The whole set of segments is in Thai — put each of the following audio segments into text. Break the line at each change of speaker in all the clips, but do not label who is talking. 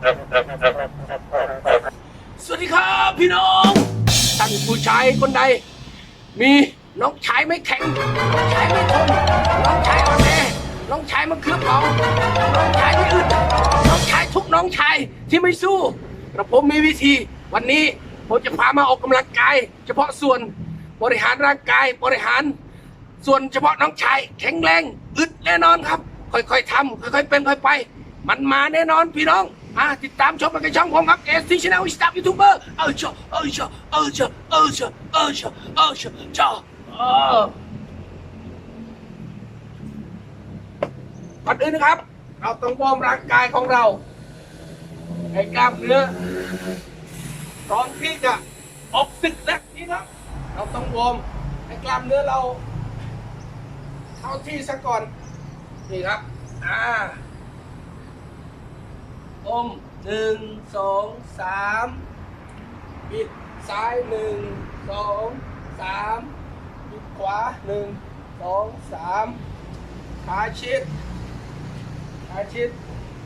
สวัสดีครับพี่น้องท่านผู้ชายคนใด มีน้องชายไม่แข็ง น้องชายไม่ทน น้องชายอ่อนแอน้องชายมันเครือเปล่าน้องชายไม่อึดน้องชายทุกน้องชายที่ไม่สู้กระผมมีวิธี วันนี้ผมจะพามาออกกำลังกาย เฉพาะส่วนบริหารร่างกายบริหาร ส่วนเฉพาะน้องชาย แข็งแรง อึดแน่นอนครับ ค่อยๆทำค่อยๆเป็นค่อยไป มันมาแน่นอนพี่น้อง อะติดตามชมกันในช่องผมครับเอสทีชแนลอิสตายูทูบเบอร์เออเจ้าเออเจ้าเออเจ้าเออเจ้าเออเจ้าเออเจ้าเจ้าเอก่อนอื่นนะครับ เราต้องวอร์มร่างกายของเราให้กล้ามเนื้อพร้อมที่จะออกศึกนะพี่น้องเราต้องวอร์มให้กล้ามเนื้อเรา เข้าที่ซะก่อนนี่ครับ อ่า อมหนึ่งสองสามบิดซ้ายหนึ่งสองสามบิดขวาหนึ่งสองสามขาชิดขาชิด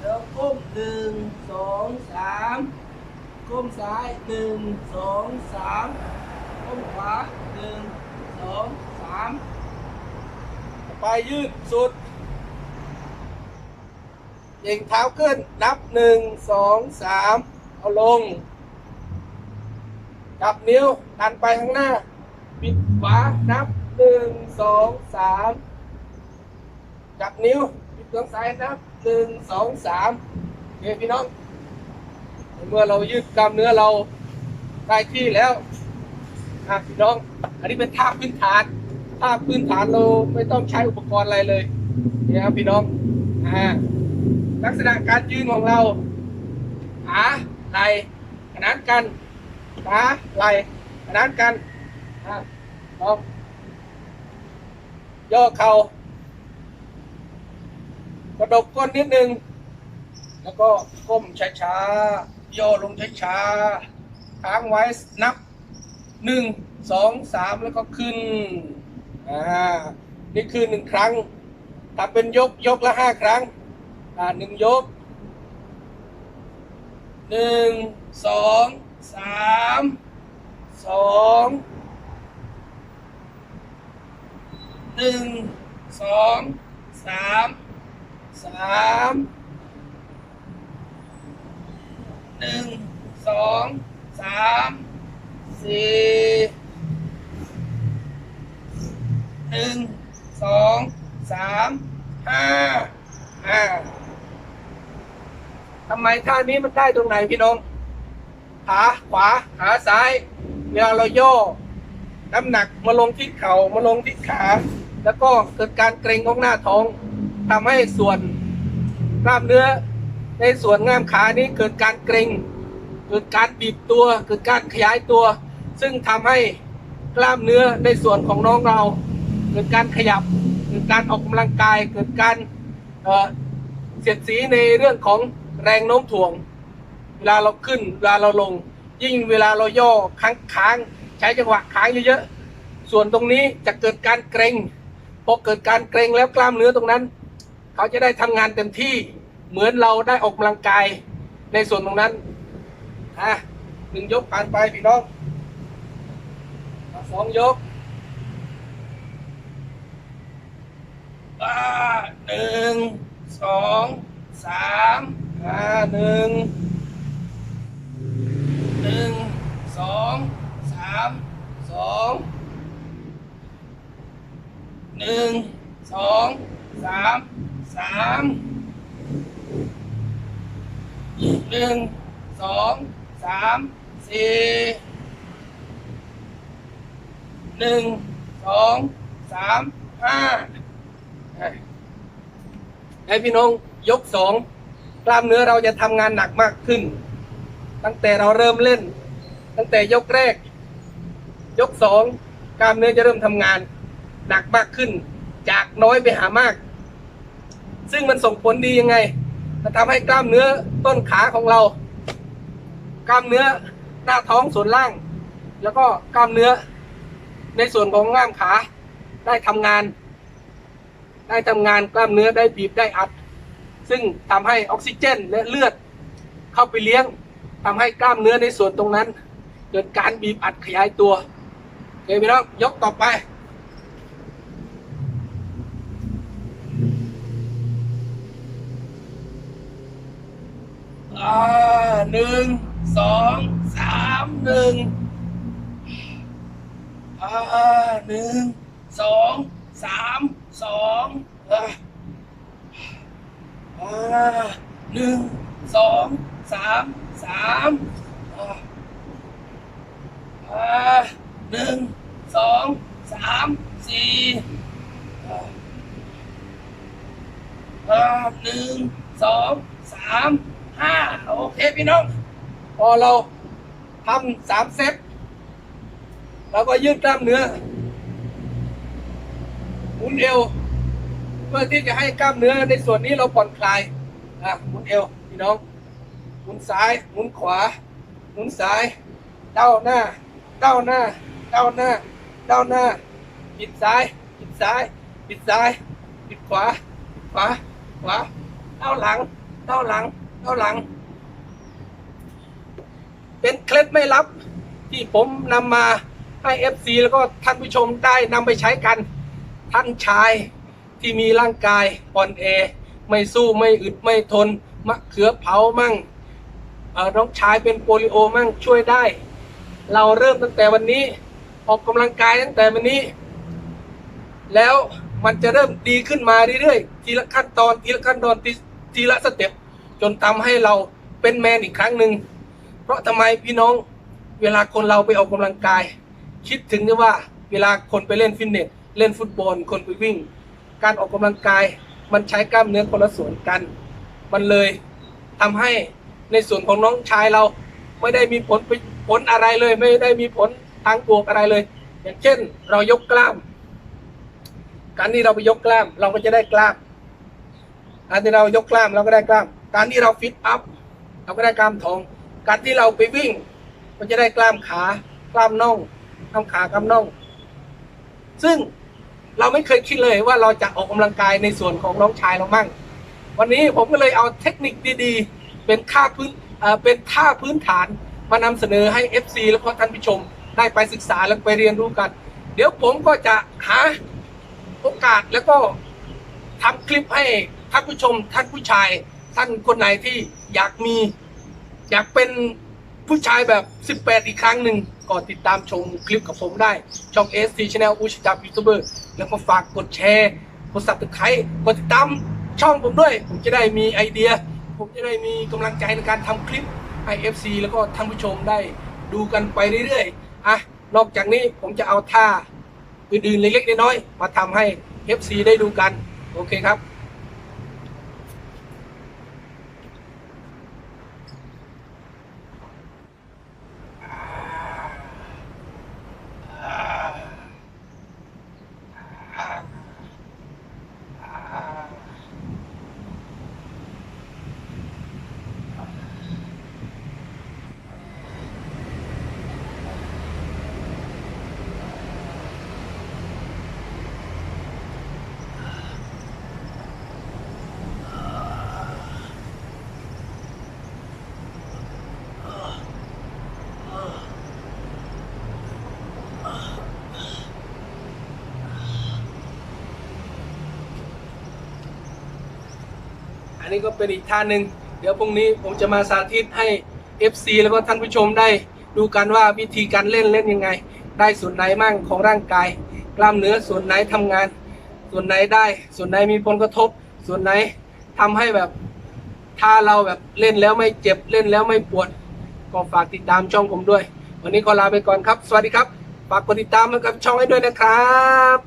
แล้วก้มหนึ่งสองสามก้มซ้ายหนึ่งสองสามก้มขวาหนึ่งสองสามไปยืดสุด เย่งเท้าขึ้นนับหนึ่งสองสามเอาลง จับนิ้วดันไปข้างหน้า ปิดขวานับหนึ่งสองสามจับนิ้วปิดตัวซ้ายนับหนึ่งสองสามโอเคพี่น้อง เมื่อเรายืดกล้ามเนื้อเราได้ที่แล้วอะพี่น้อง อันนี้เป็นท่าพื้นฐานถ้าพื้นฐานเราไม่ต้องใช้อุปกรณ์อะไรเลยนี่ยครับพี่น้องอ่า ลักษณะการยืนของเราขาไหลขนานกันขาไหลขนานกันลองย่อเข่ากระดกก้นนิดนึง แล้วก็ก้มช้าๆ ย่อลงช้าๆค้างไว้นับหนึ่งสองสามแล้วก็ขึ้น อ่า นี่คือหนึ่งครั้งทำเป็นยกยกละห้าครั้ง อ่าหนึ่งยกหนึ่งสองสามสองหนึ่งสองสามสามหนึ่งสองสามสี่หนึ่งสองสามห้าห้า ทำไมท่านี้มันได้ตรงไหนพี่น้องขาขวาขาซ้ายเวลาเราย่อ น้ำหนักมาลงที่เข่ามาลงที่ขา แล้วก็เกิดการเกร็งของหน้าท้องทำให้ส่วนกล้ามเนื้อ ในส่วนง่ามขานี้เกิดการเกร็ง เกิดการบีบตัว เกิดการขยายตัว ซึ่งทำให้กล้ามเนื้อในส่วนของน้องเรา เกิดการขยับ เกิดการออกกำลังกาย เกิดการเเสียดสีในเรื่องของ แรงโน้มถ่วง เวลาเราขึ้น เวลาเราลง ยิ่งเวลาเราย่อค้างค้างใช้จังหวะค้างเยอะๆส่วนตรงนี้จะเกิดการเกร็งพอเกิดการเกร็งแล้วกล้ามเนื้อตรงนั้น เขาจะได้ทำงานเต็มที่เหมือนเราได้ออกกำลังกายในส่วนตรงนั้นอะหนึ่งยกผ่านไปพี่น้องสองยกหนึ่งสองสาม อ่าหนึ่งหนึ่งสองสามสองหนึ่งสองสามสามหนึ่งสองสามสี่หนึ่งสองสามห้าให้พี่น้องยกสอง กล้ามเนื้อเราจะทำงานหนักมากขึ้น ตั้งแต่เราเริ่มเล่น ตั้งแต่ยกแรก ยกสองกล้ามเนื้อจะเริ่มทำงาน หนักมากขึ้น จากน้อยไปหามาก ซึ่งมันส่งผลดียังไงมันทำให้กล้ามเนื้อต้นขาของเรา กล้ามเนื้อหน้าท้องส่วนล่าง แล้วก็กล้ามเนื้อในส่วนของง่ามขาได้ทำงาน ได้ทำงานกล้ามเนื้อได้บีบได้อัด ซึ่งทำให้ออกซิเจนและเลือดเข้าไปเลี้ยงทำให้กล้ามเนื้อในส่วนตรงนั้น เกิดการบีบอัดขยายตัวโอเคพี่น้องยกต่อไปอ่าหนึ่งสองสามหนึ่งอ่าหนึ่งสองสามสองอ่า อ่าหนึ่งสองสามสามอ่าหนึ่งสองสามสี่อ่าหนึ่งสองสามห้าโอเคพี่น้อง พอเราทำสามเซตเราก็ยืดกล้ามเนื้อหมุนเอว พื่อที่จะให้กล้ามเนื้อในส่วนนี้เราผ่อนคลายอะหมุนเอวพี่น้องหมุนซ้ายหมุนขวาหมุนซ้ายเด้าหน้าเด้าหน้าเด้าหน้าเด้าหน้าบิดซ้ายบิดซ้ายบิดซ้ายบิดขวาบิดขวาขวาเด้าหลังเด้าหลังเด้าหลัง เป็นเคล็ดไม่ลับที่ผมนำมาให้ FC แล้วก็ท่านผู้ชมได้นำไปใช้กัน ท่านชาย ที่มีร่างกายอ่อนแอ ไม่สู้ไม่อึดไม่ทน มะเขือเผามั่งน้องชายเป็นโปลิโอมั่งช่วยได้ เราเริ่มตั้งแต่วันนี้ ออกกำลังกายตั้งแต่วันนี้ แล้วมันจะเริ่มดีขึ้นมาเรื่อยๆทีละขั้นตอนทีละขั้นตอนทีทีละสเต็ปจนทำให้เราเป็นแมนอีกครั้งหนึ่งเพราะทำไมพี่น้องเวลาคนเราไปออกกำลังกาย คิดถึงนะว่าเวลาคนไปเล่นฟิตเนสเล่นฟุตบอลคนไปวิ่ง การออกกำลังกาย มันใช้กล้ามเนื้อคนละส่วนกัน มันเลยทำให้ในส่วนของน้องชายเราไม่ได้มีผลผลอะไรเลย ไม่ได้มีผลทางบวกอะไรเลย อย่างเช่น เรายกกล้าม การที่เราไปยกกล้าม เราก็จะได้กล้ามการที่เรายกกล้ามเราก็ได้กล้าม การที่เราฟิตอัพเราก็ได้กล้ามท้อง การที่เราไปวิ่งก็จะได้กล้ามขา กล้ามน่องกล้ามขากล้ามน่อง ซึ่ง เราไม่เคยคิดเลยว่าเราจะออกกำลังกายในส่วนของน้องชายเรามั่ง วันนี้ผมก็เลยเอาเทคนิคดีๆ เป็นค่าพื้นเป็นท่าพื้นฐานมานำเสนอให้ FC แล้วก็ท่านผู้ชม ได้ไปศึกษาและไปเรียนรู้กัน เดี๋ยวผมก็จะหาโอกาสแล้วก็ทำคลิปให้ท่านผู้ชม ท่านผู้ชาย ท่านคนไหนที่อยากมี อยากเป็นผู้ชายแบบ 18 อีกครั้งหนึ่ง ก็ติดตามชมคลิปกับผมได้ ช่อง ST Channel อุชจับยูทูบเบอร์แล้วก็ฝากกดแชร์ กด subscribe กดติดตามช่องผมด้วย ผมจะได้มีไอเดีย ผมจะได้มีกำลังใจในการทำคลิปให้ FC แล้วก็ท่านผู้ชมได้ดูกันไปเรื่อยๆ อะ นอกจากนี้ผมจะเอาท่าอื่นๆเล็กๆน้อยๆมาทำให้ FC ได้ดูกัน โอเคครับ อันนี้ก็เป็นอีกท่าหนึ่งเดี๋ยวพรุ่งนี้ผมจะมาสาธิตให้ FC แล้วก็ท่านผู้ชมได้ดูกันว่าวิธีการเล่นเล่นยังไง ได้ส่วนไหนมั่งของร่างกาย กล้ามเนื้อส่วนไหนทำงาน ส่วนไหนได้ ส่วนไหนมีผลกระทบ ส่วนไหนทำให้แบบถ้าเราแบบเล่นแล้วไม่เจ็บเล่นแล้วไม่ปวด ก็ฝากติดตามช่องผมด้วย วันนี้ขอลาไปก่อนครับ สวัสดีครับ ฝากกดติดตามแล้วกับช่องให้ด้วยนะครับ